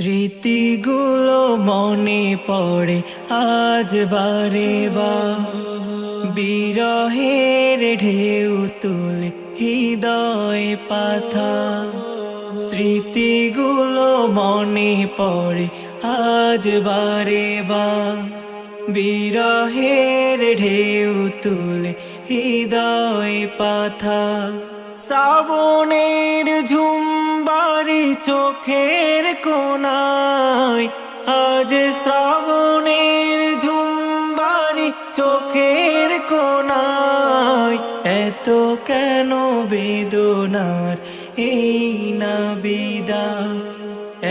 স্মৃতিগুলো মনে পড়ে আজ বারে বা। বিরহের ঢেউ তুলে হৃদয় পাথা। স্মৃতিগুলো মনে পড়ে আজ বারে বা। বিরহের ঢেউ তুলে হৃদয় পাথা। শ্রাবণের ঝুমবারি চোখের কোনায় আজ শ্রাবণের ঝুমবারি চোখের কোনায় এত কেন বেদনার এই না বিদায়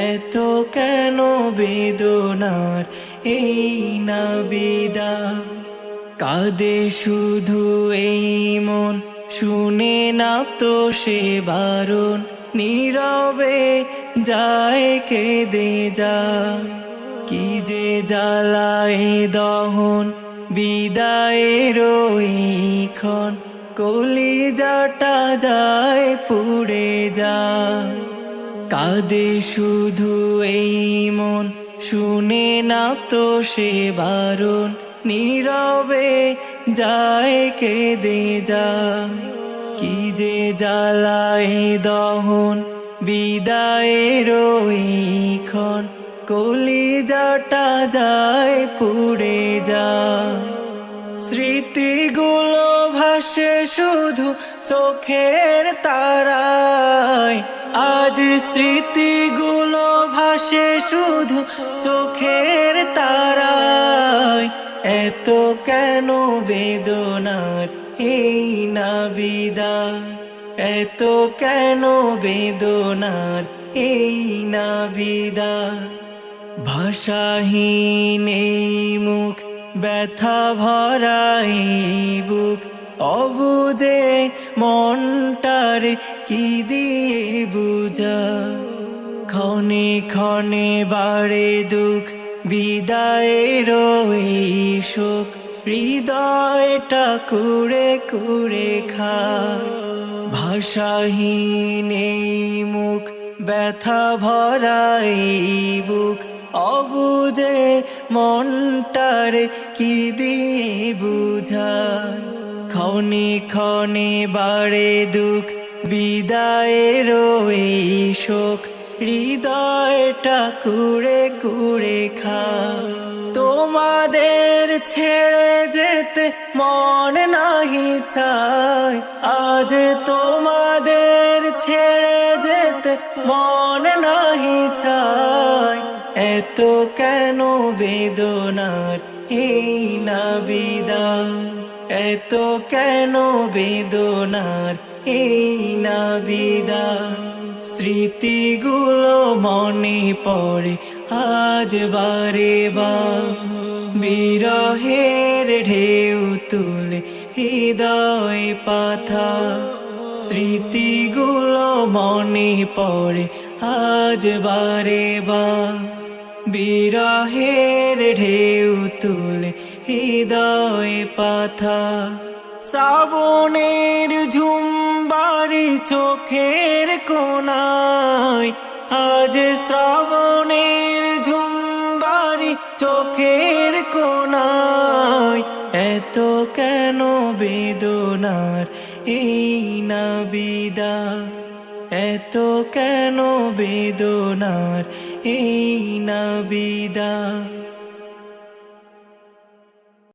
এত কেন বেদনার এই না বিদায় কাঁদে শুধু এই মন শুনে না তো সে বারণ। নীরবে যায়, কেঁদে যায়। কি যে জ্বালায় দহন, বিদায়ের ক্ষণ। কলিজাটা যায়, পুড়ে যায়। কাঁদে শুধু এই মন, শুনে না তো সে বারণ। নীরবে যায়, কেঁদে যায়। কি যে জ্বালায় দহন, বিদায়ের ক্ষণ। কলিজাটা যায়, পুড়ে যায়। স্মৃতিগুলো ভাসে শুধু চোখের তারায়। আজ স্মৃতিগুলো ভাসে শুধু চোখের এত কেন বেদনার এই না বিদায় এত কেন বেদনার এই না বিদায় ভাষাহীন এই মুখ, ব্যথা ভরা বুক অবুজে মনটার কি দিয়ে বুঝা? ক্ষণে ক্ষণে বাড়ে দুঃখ বিদায়ের শোক হৃদয়টা কুড়ে কুড়ে খা ভাষাহীন মুখ, ব্যথা ভরা বুক, অবুঝে মনটার কি দিয়ে বুঝায়? ক্ষণে ক্ষণে বাড়ে দুঃখ, বিদায়ের এই শোক হৃদয়টা কুড়ে কুড়ে খা। তোমাদের ছেড়ে যেতে মন নাহি চায়। আজ তোমাদের ছেড়ে যেতে মন নাহি চায়। এত কেন বেদনার এই না বিদায় এত কেন বেদনার এই না বিদায় স্মৃতিগুলো মনে পড়ে, আজ বারে বা। বিরহের ঢেউ তুলে হৃদয় পাথা। স্মৃতিগুলো মনে পড়ে, আজ বারে বা। বিরহের ঢেউ তুলে হৃদয় পাথা। শ্রাবণের ঝুমবারি চোখের কোনায় আজ শ্রাবণের ঝুমবারি চোখের কোনায় এত কেন বেদনার এই না বিদায় এত কেন বেদনার এই না বিদায়